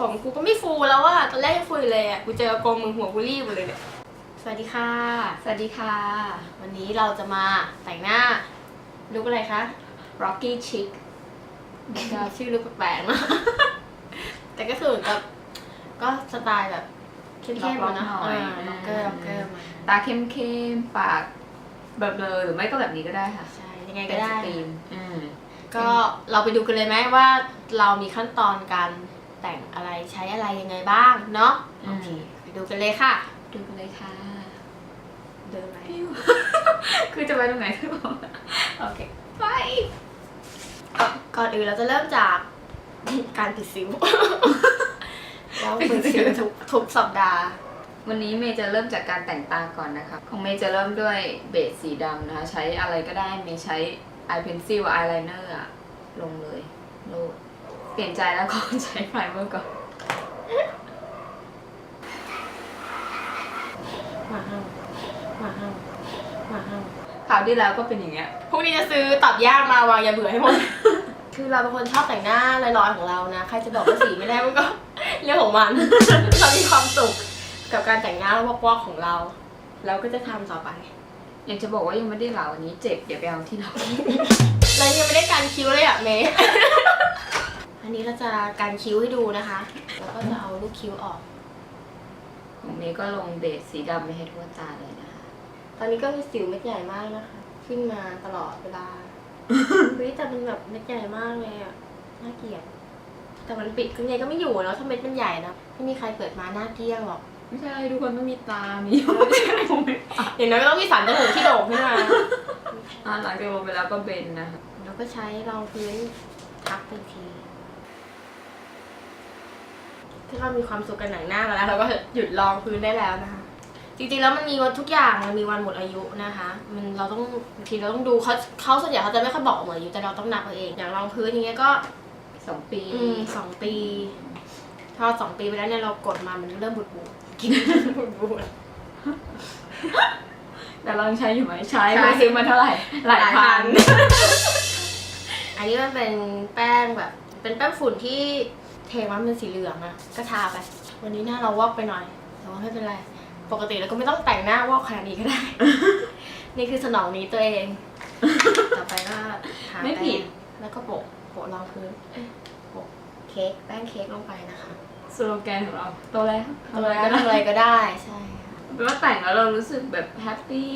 ผมกูก็ไม่ฟูแล้วอะตอนแรกยังฟูอยู่เลยอะกูเจอโกงมึงหัวกูรีบหมดเลยเนี่ยสวัสดีค่ะ สวัสดีค่ะ วันนี้เราจะมาแต่งหน้าลุกอะไรคะ Rocky Chic ก็ชื่อลุกแปลกๆเนอะแต่ก็คือเหมือนกับก็สไตล์แบบเข้มๆอะเนอะล็อกๆหน่อยล็อกเกอร์ล็อกเกอร์มาตาเข้มเข้มๆปากเบลอๆหรือไม่ก็แบบนี้ก็ได้ค่ะ ใช่ ยังไงเป็ก็นสได้ตรีมอืมก็เราไปดูกันเลยไหมว่าเรามีขั้นตอนการ แต่งอะไรใช้อะไรยังไงบ้างเนาะโอเคไปดูกันเลยค่ะ ดูกันเลยค่ะ เดินไปคือจะไปตรงไหนที่บอกโอเคไปก่อนอื่นเราจะเริ่มจากการปิดสิวแล้วปิดสิวทุกทุกสัปดาห์วันนี้เมย์จะเริ่มจากการแต่งตาก่อนนะคะ ของเมย์จะเริ่มด้วยเบสสีดำนะคะ ใช้อะไรก็ได้ เมย์ใช้ eye pencil eyeliner อะลงเลย โลด เปลี่ยนใจแล้วก็ใช้ไพรเมอร์ก่อนมาห้างมาห้างมาห้างคราวที่แล้วก็เป็นอย่างเงี้ย พรุ่งนี้จะซื้อตับย่างมาวางยาเบื่อให้หมด คือเราเป็นคนชอบแต่งหน้าลอยๆของเรานะ ใครจะบอกว่าสีไม่ได้มันก็ เรื่องของมัน เรามีความสุขกับการแต่งหน้าวอกๆของเรา เราก็จะทำต่อไป อยากจะบอกว่ายังไม่ได้เหลาอันนี้เจ็บเดี๋ยวไปเอาที่เรา เรายังไม่ได้การคิ้วเลยอะเมย์อั นนี้เราจะการคิ้วให้ดูนะคะ แล้วก็จะเอาลูกคิ้วออก ของเมย์ก็ลงเบสสีดำไปให้ทั่วตาเลยนะคะ ตอนนี้ก็มีสิวเม็ดใหญ่มากนะคะ ขึ้นมาตลอดเวลา เฮ้ยแต่มันแบบเม็ดใหญ่มากเลยอะน่าเกลียด แต่มันปิดคือไงก็ไม่อยู่เนาะถ้าเม็ดมันใหญ่นะไม่มีใครเกิดมาหน้าเกลี้ยงหรอก ไม่ใช่ทุกคนต้องมีตา มีไม่ใช่ผมไม่ตาอย่างน้อยก็ต้องมีสันจมูกที่โด่งขึ้นมาอะหลังจากลงไปแล้วก็เบนนะคะแล้วก็ใช้รองพื้นทับเป็น ทีถ้าเรามีความสุขกันหนังหน้ามาแล้วเราก็หยุดรองพื้นได้แล้วนะคะ จริงๆแล้วมันมีวันทุกอย่างมันมีวันหมดอายุนะคะ มันเราต้องบางทีเราต้องดูเขาเขาส่วนใหญ่เขาจะไม่ค่อยบอกหมดอายุแต่เราต้องนับเอาเอง อย่างรองพื้นอย่างเงี้ยก็สองปีอืมสองปีพอสองปีไปแล้วเนี่ยเรากดมามันเริ่มบูดบูดกินบูดบูด แต่เรายังใช้อยู่ไหมใช้ใช้ ไปซื้อมาเท่าไหร่หลายพัน อันนี้มันเป็นแป้งแบบ เป็นแป้งฝุ่นที่ เทมาเป็นสีเหลืองอะก็ทาไป วันนี้หน้าเราวอกไปหน่อย แต่ว่าไม่เป็นไร ปกติเราก็ไม่ต้องแต่งหน้าวอกขนาดนี้ก็ได้ นี่คือสนองนี้ตัวเอง ต่อไปก็ทาไม่ผิด แป้งแล้วก็โปะโปะรองพื้นเอ้ยโปะเค้กแป้งเค้กลงไปนะคะสโลแกนของเราตัวอะไรทำอะไรก็ทำอะไรก็ได้ใช่ค่ะแปลว่าแต่งแล้วเรารู้สึกแบบแฮปปี้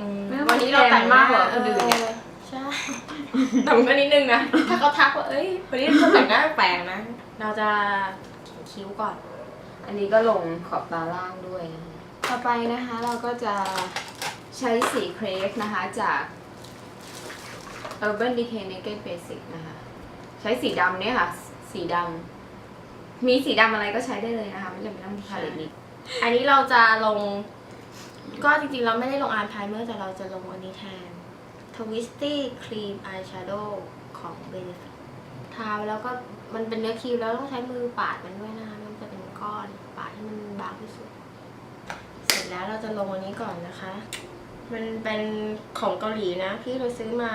อืมไม่ต้องวันนี้เราแต่งมากกว่าคนอื่นเนี่ยเออใช่ แต่มันก็นิดนึงนะ ถ้าเขาทักว่า เอ้ยวันนี้เธอแต่งหน้าแปลกๆนะ เราจะเขียนคิ้วก่อน อันนี้ก็ลงขอบตาล่างด้วยนะคะต่อไปนะคะเราก็จะใช้สีเครกนะคะจาก Urban Decay Naked Basic นะคะ ใช้สีดำเนี่ยค่ะ สีดำมีสีดำอะไรก็ใช้ได้เลยนะคะ ไม่จำเป็นต้องพาเลตนี้อันนี้เราจะลง ก็จริงๆ เราไม่ได้ลงอายไพรเมอร์แต่เราจะลงอันนี้แทน Twisty Cream Eyeshadow ของ Benefit ทาไปแล้วก็ มันเป็นเนื้อครีมแล้วต้องใช้มือปาดมันด้วยนะคะมันจะเป็นก้อนปาดให้มันบางที่สุด เสร็จแล้วเราจะลงอันนี้ก่อนนะคะ มันเป็นของเกาหลีนะพี่เราซื้อมา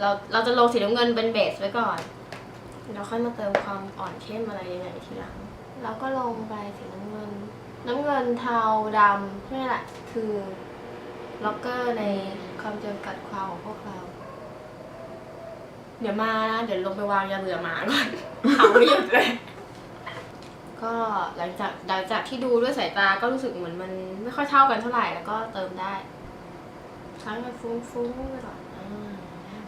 เราเราจะลงสีน้ำเงินเป็นเบสไว้ก่อนแล้วค่อยมาเติมความอ่อนเข้มอะไรยังไงทีหลัง เราก็ลงไปสีน้ำเงิน น้ำเงินเทาดำนี่แหละคือล็อกเกอร์ใน ความจำกัดความของพวกเรา เดี๋ยวมานะ เดี๋ยวลงไปวางยาเบื่อหมาก่อนเอาไม่หยุดเลย ก็หลังจากหลังจากที่ดูด้วยสายตาก็รู้สึกเหมือนมันไม่ค่อยเท่ากันเท่าไหร่แล้วก็เติมได้ใช้มันฟุ้งๆไปก่อนอ่า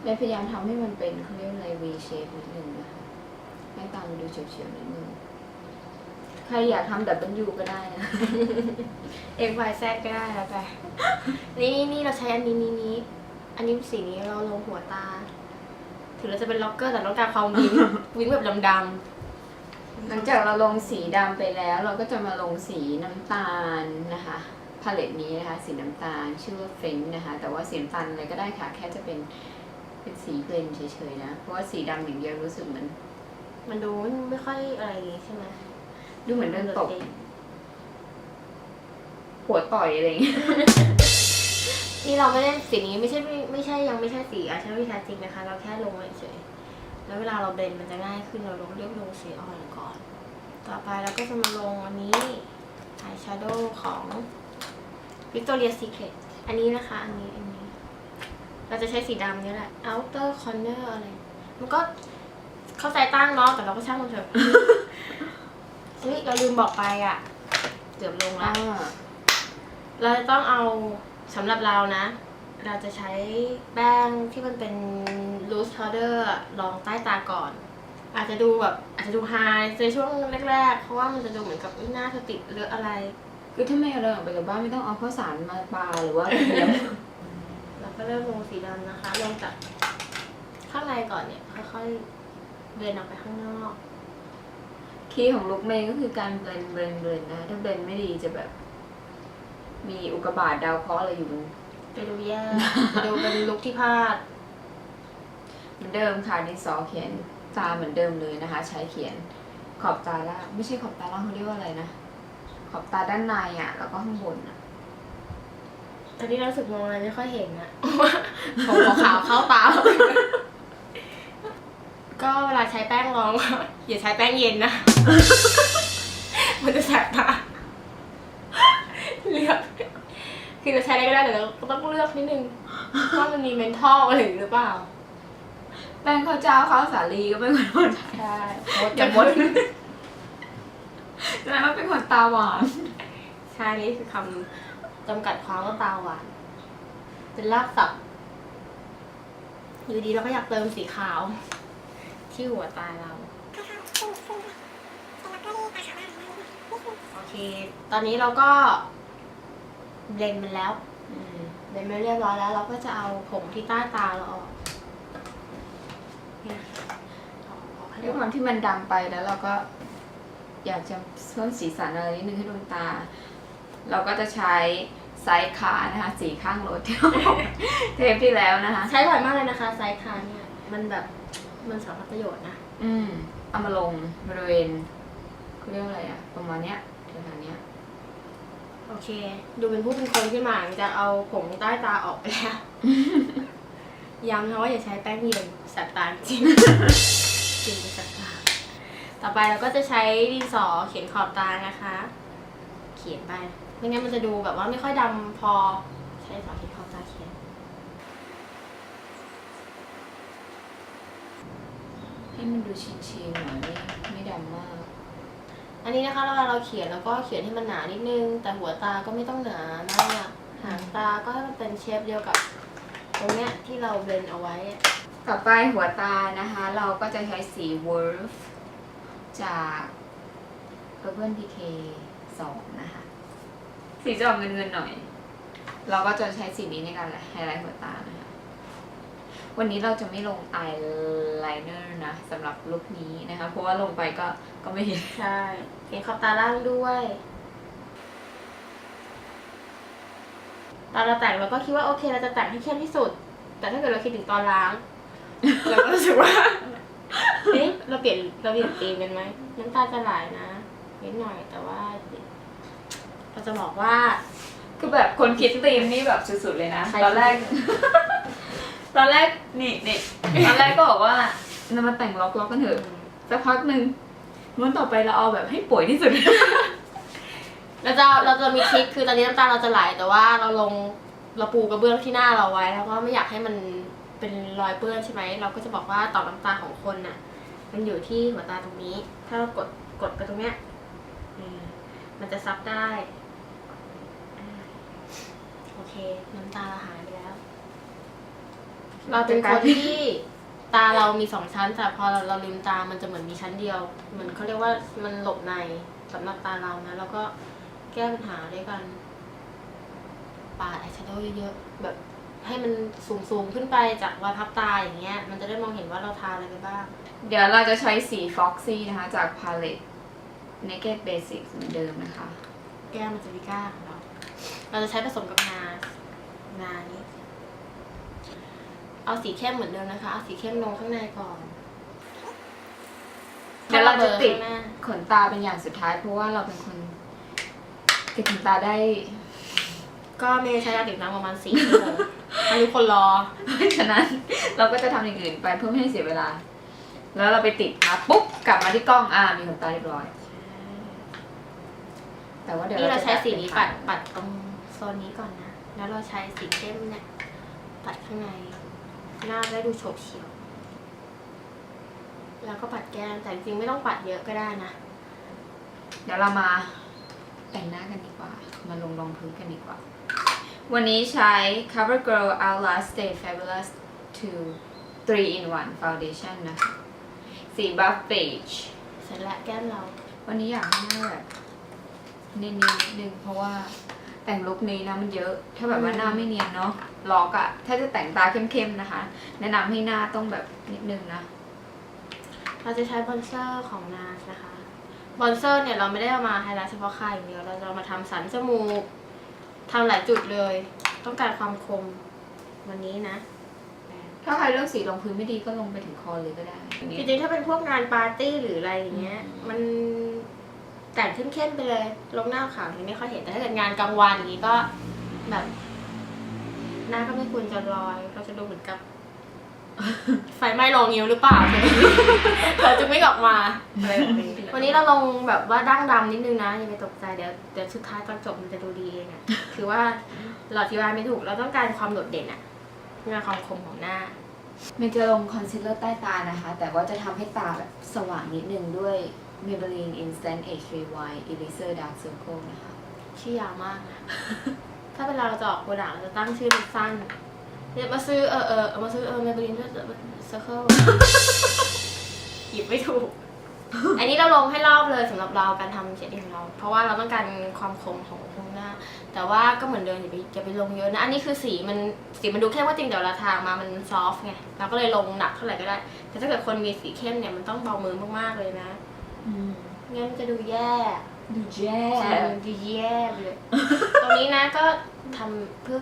และพยายามทำให้มันเป็นเขาเรียกอะไร V shape นิดนึงนะคะให้ตามันดูเฉียวๆนิดนึง ใครอยากทำ W ก็ได้นะเอ็กไวแซดก็ได้แล้วไปนี่นี่นี่เราใช้อันนี้นี้นี้อันนี้สีนี้เราลงหัวตา ถึงเราจะเป็นล็อกเกอร์แต่ต้องการความวิงวิงแบบดำหลังจากเราลงสีดำไปแล้ว เราก็จะมาลงสีน้ำตาลนะคะพาเลตนี้นะคะ สีน้ำตาลชื่อว่าเฟนนะคะ แต่ว่าสีน้ำตาลอะไรก็ได้ค่ะ แค่จะเป็นเป็นสีเบลนด์เฉยๆนะ เพราะว่าสีดำอย่างเดียวรู้สึกเหมือน ๆ มันดูไม่ค่อยอะไรอย่างงี้ใช่ไหม ดูเหมือนเดินตกหัวต่อยอะไรอย่างเงี้ยนี่เราไม่ได้สีนี้ไม่ใช่ไม่ไม่ใช่ยังไม่ใช่สีอาชญาวิชาจริงนะคะ เราแค่ลงเฉยๆแล้วเวลาเราเบลนด์มันจะง่ายขึ้นเราลงเลือกลงสีอ่อนก่อน ต่อไปเราก็จะมาลงอันนี้อายแชโดว์ของ Victoria Secret อันนี้นะคะ อันนี้อันนี้ เราจะใช้สีดำนี่แหละ outer corner อะไร มันก็เข้าใจตั้งเนาะแต่เราก็ช่างมันเถอะ เฮ้ยเราลืมบอกไปอะ เกือบลงแล้วเราจะต้องเอาสำหรับเรานะ เราจะใช้แป้งที่มันเป็น loose powder รองใต้ตาก่อน อาจจะดูแบบอาจจะดูไฮในช่วงแรกๆ เพราะว่ามันจะดูเหมือนกับอุ๊ยหน้าเธอติดหรืออะไร คือถ้าไม่เอาเดินออกไปจากบ้านไม่ต้องเอาข้าวสารมาปาหรือว่ากระเทียมเราก็เริ่มลงสีดำนะคะ ลงจากข้างในก่อนเนี่ยค่อยๆเดินออกไปข้างนอก คีย์ของลุกเมย์ก็คือการเบลนเบลนเบลนนะ ถ้าเบลนไม่ดีจะแบบ มีอุกกาบาตดาวเคราะห์อะไรอยู่บนจะดูแย่จะดูเป็นลุคที่พลาด เหมือนเดิมค่ะดินสอเขียนตาเหมือนเดิมเลยนะคะ ใช้เขียนขอบตาล่างไม่ใช่ขอบตาล่างเขาเรียกว่าอะไรนะขอบตาด้านในอะ แล้วก็ข้างบนอะตอนนี้เรารู้สึกมองอะไรไม่ค่อยเห็นนะผมขาวๆเข้าตา ก็เวลาใช้แป้งรอง อย่าใช้แป้งเย็นนะ มันจะแสบตาเลือกคือเราใช้อะไรก็ได้แต่เราก็ต้องเลือกนิดนึงว่ามันมีเมนทอลอะไรหรือเปล่า แป้งข้าวเจ้าข้าวสาลีก็ไม่ควรหมดใช่อย่าหมดแล้วมันเป็นคนตาหวานใช่นี่คือคำจำกัดความว่าตาหวาน เป็นรากศัพท์อยู่ดีเราก็อยากเติมสีขาว ที่หัวตาเรา โอเค ตอนนี้เราก็เบลนด์มันแล้วอืมเบลนด์มันเรียบร้อยแล้ว เราก็จะเอาผงที่ใต้ตาเราออกเนี่ยเอาออกให้ด้วยหคมวามดที่มันดำไปแล้วเราก็อยากจะเพิ่มสีสันอะไรนิดนึงให้ดวงตา เราก็จะใช้ไซส์ขานะคะ สีข้างรถที่เราบอกเทปที่แล้วนะคะ ใช้บ่อยมากเลยนะคะไซส์คาเนี่ย มันแบบมันสารพัดประโยชน์นะ อืมเอามาลงบริเวณเขาเรียกว่าอะไรอะประมาณเนี้ย แถวๆเนี้ย โอเค ดูเป็นผู้เป็นคนขึ้นมาจะเอาผงใต้ตาออกไปแล้ว ย้ำนะว่าอย่าใช้แป้งเย็นแสบตาจริง จริงแสบตาต่อไปเราก็จะใช้ดินสอเขียนขอบตานะคะ เขียนไป ไม่งั้นมันจะดูแบบว่าไม่ค่อยดำพอ ใช้ดินสอเขียนขอบตาเขียน ให้มันดูชินๆหน่อยไม่ไม่ดำมาก อันนี้นะคะเวลาเราเขียนแล้วก็เขียนให้มันหนานิดนึง แต่หัวตาก็ไม่ต้องหนามากหางตาก็ให้มันเป็นเชฟเดียวกับตรงเนี้ยที่เราเบลนเอาไว้ ต่อไปหัวตานะคะ เราก็จะใช้สี Wolf จาก Urban Decay 2นะคะ สีจะออกเงินๆหน่อย เราก็จะใช้สีนี้ในการไฮไลท์หัวตานะคะ วันนี้เราจะไม่ลงอายไลเนอร์นะสำหรับลุคนี้นะคะ เพราะว่าลงไปก็ก็ไม่เห็น ใช่เขียนขอบตาล่างด้วย ตอนเราแต่งเราก็คิดว่าโอเคเราจะแต่งให้เข้มที่สุด แต่ถ้าเกิดเราคิดถึงตอนล้างเราก็รู้สึกว่า เอ๊ะเราเปลี่ยนเราเปลี่ยนธีมกันไหมน้ำตาจะไหลนะนิดหน่อยแต่ว่า เราจะบอกว่า คือแบบคนคิดธีมนี่แบบสุดๆเลยนะใครตอนแรก ตอนแรกนี่นี่ตอนแรกก็บอกว่าเรามาแต่งล็อกล็อกกันเถอะสักพักหนึ่งม้วนต่อไปเราเอาแบบให้ป่วยที่สุด เราจะเราจะมีทริคคือตอนนี้น้ำตาเราจะไหลแต่ว่าเราลงเราปูกระเบื้องที่หน้าเราไว้ แล้วก็ไม่อยากให้มันเป็นรอยเปื้อนใช่ไหมเราก็จะบอกว่าต่อมน้ำตาของคนน่ะ มันอยู่ที่หัวตาตรงนี้ ถ้าเรากดกดไปตรงเนี้ยมันจะซับได้ โอเค น้ำตาเราหายไปแล้ว เราเป็นคนที่ตาเรามีสองชั้นแต่พอเราเราลืมตามันจะเหมือนมีชั้นเดียวเหมือนเขาเรียกว่ามันหลบในสำหรับตาเรานะแล้วก็แก้ปัญหาด้วยกันปาดอายแชโดว์เยอะๆแบบให้มันสูงๆขึ้นไปจากรอยพับตาอย่างเงี้ย มันจะได้มองเห็นว่าเราทาอะไรไปบ้าง เดี๋ยวเราจะใช้สี Foxy นะคะ จาก Palette Naked Basics เหมือนเดิมนะคะ แก้มมันจะวิก้าของเรา เราจะใช้ผสมกับงางานี้ เอาสีเข้มเหมือนเดิมนะคะ เอาสีเข้มลงข้างในก่อนเดี๋ยวเราจะติดข้างหน้าขนตาเป็นอย่างสุดท้าย เพราะว่าเราเป็นคนติดขนตาได้ ก็เมย์ใช้เวลาติดตั้งประมาณสี่ชั่วโมงอันนี้คนรอ เพราะฉะนั้นเราก็จะทำอย่างอื่นไปเพื่อไม่ให้เสียเวลา แล้วเราไปติดมาปุ๊บกลับมาที่กล้องอ่ามีขนตาเรียบร้อย แต่ว่าเดี๋ยวนี่เราจะใช้สีนี้ปัดเป็ปัดตรงโซนนี้ก่อนนะ แล้วเราใช้สีเข้มเนี่ยปัดข้างใน หน้าได้ดูโฉบเฉี่ยว แล้วก็ปัดแก้มแต่จริงๆไม่ต้องปัดเยอะก็ได้นะ เดี๋ยวเรามาแต่งหน้ากันดีกว่า มาลงรองพื้นกันดีกว่า วันนี้ใช้ CoverGirl Outlast Stay Fabulous 2 3 in 1 Foundation นะคะสี buff beige เสร็จแล้วแก้มเรา วันนี้อยากให้หน้าแบบเนียนๆนิดนึงเพราะว่าแต่งลุคนี้นะมันเยอะ ถ้าแบบว่าหน้าไม่เนียนเนาะ ล็อกอะถ้าจะแต่งตาเข้มๆนะคะ แนะนำให้หน้าต้องแบบนิดนึงนะ เราจะใช้บอนเซอร์ของนาสนะคะบอนเซอร์เนี่ยเราไม่ได้เอามาไฮไลท์เฉพาะค่ายอย่างเดียว เราจะเอามาทำสันจมูกทำหลายจุดเลย ต้องการความคมวันนี้นะ ถ้าใครเลือกสีรองพื้นไม่ดีก็ลงไปถึงคอเลยก็ได้อันนี้จริงๆถ้าเป็นพวกงานปาร์ตี้หรืออะไรอย่างเงี้ยอืมมันแต่งเข้มๆไปเลย ลงหน้าขาวยังไม่ค่อยเห็นแต่ถ้าเกิดงานกลางวันอย่างงี้ก็แบบห น้าก็ไม่ควรจะลอย เราจะดูเหมือนกับ ไฟไหม้โรงงิ้วหรือเปล่าเราจะไม่ออกมาอะไรแบบนี้วันนี้เราลงแบบว่าดั้งดำนิดนึงนะอย่าไปตกใจเดี๋ยวเดี๋ยวสุดท้ายตอนจบมันจะดูดีเองอะคือว่าเราอธิบายไม่ถูกเราต้องการความโดดเด่นอะงานความคมของหน้ามันจะลงคอนซีลเลอร์ใต้ตานะคะ แต่ว่าจะทำให้ตาแบบสว่างนิดนึงด้วย Maybelline Instant H3Y Eraser Dark Circle นะคะ ชื่อยาวมากนะ ถ้าเวลาเราจะออกโปรดักต์เราจะตั้งชื่อสั้นๆเนี่ยมาซื้อเออเออเอามาซื้อเออเมเบลินด้วยเซอร์เคิลหยิบไม่ถูก อันนี้เราลงให้รอบเลยสำหรับเราการทำเชดดิ้งของเรา เพราะว่าเราต้องการความคมของตรงหน้า แต่ว่าก็เหมือนเดิมอย่าไปอย่าไปลงเยอะนะ อันนี้คือสีมันสีมันดูเข้มก็จริงแต่เวลาทามามันซอฟต์ไงเราก็เลยลงหนักเท่าไหร่ก็ได้ แต่ถ้าเกิดคนมีสีเข้มเนี่ยมันต้องเบามือมากๆเลยนะงั้นมันจะดูแย่ ดูแย่ใช่มันดูแย่ไปเลย ตรงนี้นะก็ทำเพื่อ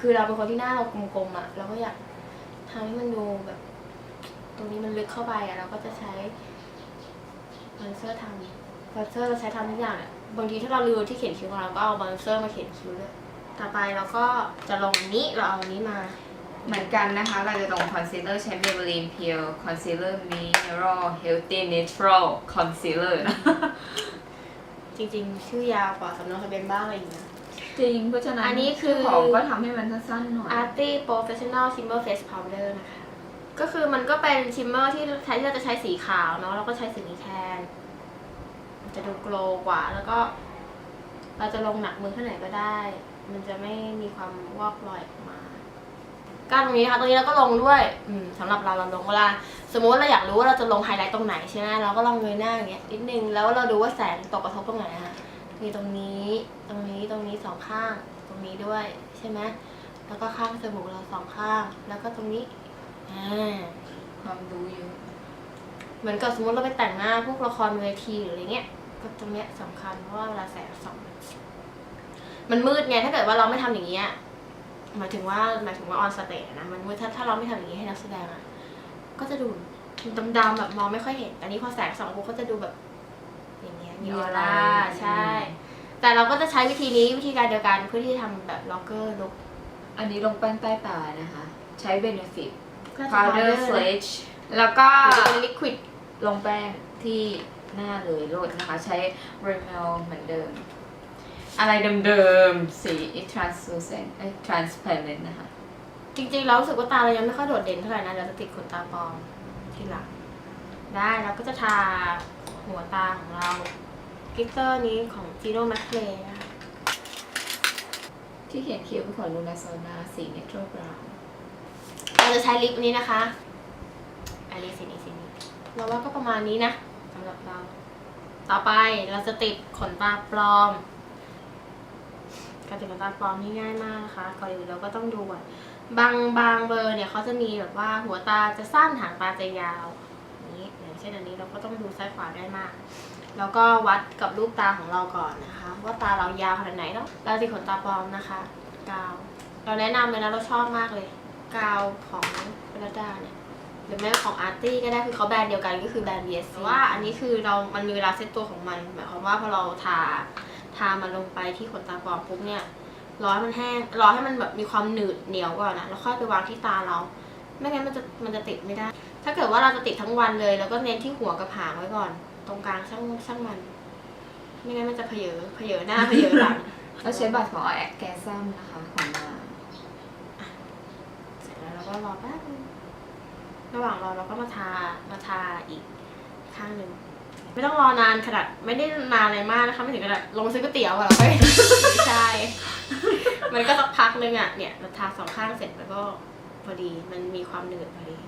คือเราเป็นคนที่หน้าเรากลมๆอะ เราก็อยากทำให้มันดูแบบ ตรงนี้มันลึกเข้าไปอะ เราก็จะใช้บอนเซอร์ทำบอนเซอร์เราใช้ทำทุกอย่างอะบางทีถ้าเราลืมที่เขียนคิ้วของเราก็เอาบอนเซอร์มาเขียนคิ้วเลย ต่อไปเราก็จะลงอันนี้เราเอาอันนี้มา เหมือนกันนะคะ เราจะลงคอนซีลเลอร์ใช้ Maybelline Pure Concealer Mineral Healthy Natural Concealer นะ จริง ๆ ชื่อยาวกว่าสำเนาทะเบียนบ้านอะไรอย่างเงี้ยจริง เพราะฉะนั้นอันนี้คือเจ้าของก็ทำให้มันสั้นๆหน่อย Arty Professional Shimmer Face Powder นะคะ ก็คือมันก็เป็นชิมเมอร์ที่แทนที่เราจะใช้สีขาวเนาะเราก็ใช้สีนี้แทนมันจะดูโกลว์กว่า แล้วก็ เราจะลงหนักมือเท่าไหร่ก็ได้ มันจะไม่มีความวอกลอยออกมาก็ตรงนี้นะคะตรงนี้เราก็ลงด้วย อืมสำหรับเราเราลงเวลา สมมติเราอยากรู้ว่าเราจะลงไฮไลท์ตรงไหนใช่ไหมเราก็ลองเงยหน้าอย่างเงี้ยนิดนึงแล้วเราดูว่าแสงตกกระทบตรงไหนนะคะมีตรงนี้ตรงนี้ตรงนี้สองข้าง ตรงนี้ด้วยใช่ไหมแล้วก็ข้างจมูกเราสองข้าง แล้วก็ตรงนี้อ่าความรู้เยอะเหมือนกับสมมติเราไปแต่งหน้าพวกละครเวทีหรืออะไรเงี้ยก็ตรงเนี้ยสำคัญเพราะว่าเวลาแสงส่องมันมืดไงถ้าเกิดว่าเราไม่ทำอย่างเงี้ยหมายถึงว่าหมายถึงว่าออนสเตจนะมันมืดถ้าถ้าเราไม่ทำอย่างงี้ให้นักแสดงอะ ก็จะดูดำๆแบบมองไม่ค่อยเห็นแต่นี่พอแสงส่องปุ๊บก็จะดูแบบ อย่างเงี้ยมีออร่าใช่ แต่เราก็จะใช้วิธีนี้วิธีการเดียวกันเพื่อที่จะทำแบบล็อกเกอร์ลุกอันนี้ลงแป้งใต้ตานะคะ ใช้ Benefit ก็จะ Powder powder Sledge แล้วก็หรือจะเป็นลิควิดลงแป้งที่หน้าเลยโลดนะคะ ใช้ Rimmel เหมือนเดิม อะไรเดิมๆ สี translucent เอ้ย transparent นะคะ จริงๆเรารู้สึกว่าตาเรายังไม่ค่อยโดดเด่นเท่าไหร่นะเราจะติดขนตาปลอมทีหลังได้เราก็จะทาหัวตาของเรากลิตเตอร์นี้ของ Gino m a c l a y นะคะที่เขียนคิ้วเป็นของ Luna Sona สี Natural Brown เราจะใช้ลิปนี้นะคะอันนี้สีนี้สีนี้เราว่าก็ประมาณนี้นะสำหรับเรา ต่อไปเราจะติดขนตาปลอมการติดขนตาปลอมนี่ง่ายมากนะคะก่อนอื่นเราก็ต้องดูก่อน บางบางเบอร์เนี่ยเขาจะมีแบบว่าหัวตาจะสั้นหางตาจะยาวนี้อย่างเช่นอันนี้เราก็ต้องดูซ้ายขวาได้มาก แล้วก็วัดกับรูปตาของเราก่อนนะคะ ว่าตาเรายาวขนาดไหนเนาะเราติดขนตาปลอมนะคะกาว เราแนะนำเลยนะเราชอบมากเลยกาวของเบลดาเนี่ยหรือแม้ของอาร์ตี้ก็ได้คือเขาแบรนด์เดียวกันก็คือแบรนด์ VSC แต่ว่าอันนี้คือเรา มันมีเวลาเซตตัวของมันหมายความว่าพอเราทาทามันลงไปที่ขนตาปลอมปุ๊บเนี่ย รอให้มันแห้งรอให้มันแบบมีความหนืดเหนียวก่อนนะแล้วค่อยไปวางที่ตาเรา ไม่งั้นมันจะมันจะติดไม่ได้ ถ้าเกิดว่าเราจะติดทั้งวันเลยแล้วก็เน้นที่หัวกับหางไว้ก่อน ตรงกลางช่างช่างมัน ไม่งั้นมันจะเพเยอเพเยอหน้าเพเยอหลังเราใช้บัตรของแอคแกซัมนะคะของมาเสร็จแล้วเราก็รอแป๊บนึงระหว่างรอเราก็มาทามาทาอีกข้างหนึ่ง ไม่ต้องรอนานขนาดไม่ได้นานอะไรมากนะคะไม่ถึงขนาดลงซื้อก๋วยเตี๋ยวอะเราไปไม่ใช่ มันก็สักพักนึงอะเนี่ยเราทาสองข้างเสร็จแล้วก็พอดีมันมีความหนืดพอดี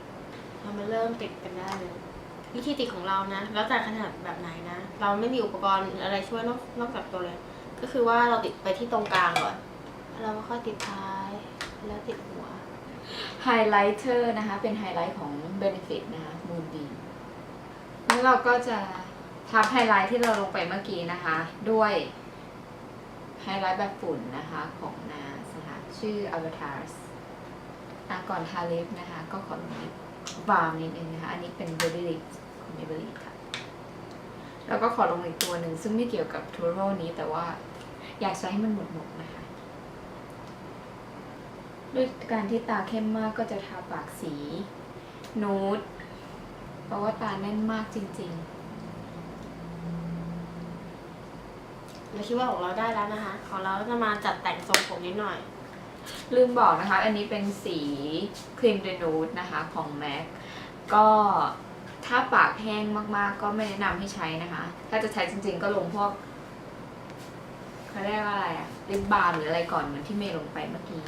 เรามาเริ่มติดกันได้เลยวิธีติดของเรานะ แล้วแต่ขนาดแบบไหนนะ เราไม่มีอุปกรณ์อะไรช่วยนอกนอกจากตัวเลย ก็คือว่าเราติดไปที่ตรงกลางก่อนแล้วเราก็ค่อยติดท้ายแล้วติดหัวไฮไลท์เตอร์นะคะ เป็นไฮไลท์ของ Benefit นะคะ Moonbeam แล้วเราก็จะ ทับไฮไลท์ที่เราลงไปเมื่อกี้นะคะ ด้วยไฮไลท์แบบฝุ่นนะคะของ NARS นะคะชื่อ Avatars อะก่อนทาลิปนะคะ ก็ขอลงลิปบาร์นิดนึงนะคะ อันนี้เป็น Body Lip ของ Maybelline ค่ะ แล้วก็ขอลงอีกตัวหนึ่งซึ่งไม่เกี่ยวกับทูโรนี้แต่ว่าอยากใช้ให้มันหมดๆนะคะด้วยการที่ตาเข้มมากก็จะทาปากสีนูดเพราะว่าตาแน่นมากจริง ๆ เราคิดว่าของเราได้แล้วนะคะ ของเราก็จะมาจัดแต่งทรงผมนิดหน่อยๆลืมบอกนะคะ อันนี้เป็นสีครีมเดนูดนะคะของ MAC ก็ถ้าปากแห้งมากๆ ก็ไม่แนะนำให้ใช้นะคะ ถ้าจะใช้จริงๆ ก็ลงพวกเขาเรียกว่าอะไรอะลิปบาล์มหรืออะไรก่อนเหมือนที่เมย์ลงไปเมื่อกี้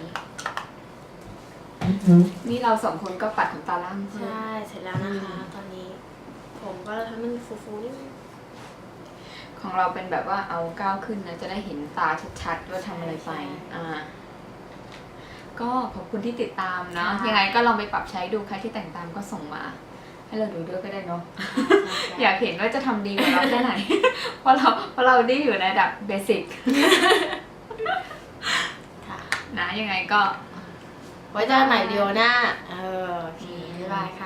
นี่เราสองคนก็ปัดขนตาล่างเพิ่ม ใช่ เสร็จแล้วนะคะ ตอนนี้ ผมก็ทำให้มันฟูๆนิดนึง ของเราเป็นแบบว่าเอาก้าวขึ้นนะจะได้เห็นตาชัดๆว่าทำอะไรไปอ่าก็ขอบคุณที่ติดตามเนาะยังไงก็ลองไปปรับใช้ดูใครที่แต่งตามก็ส่งมา ให้เราดูด้วยก็ได้เนาะอยากเห็นว่าจะทำดีกว่าเราแค่ไหน เพราะเราเพราะเราได้อยู่ในระดับเบสิกค่ะนะยังไงก็ ไว้เจอกันใหม่เดียวหน้า เออโอเคบ๊ายบายค่ะ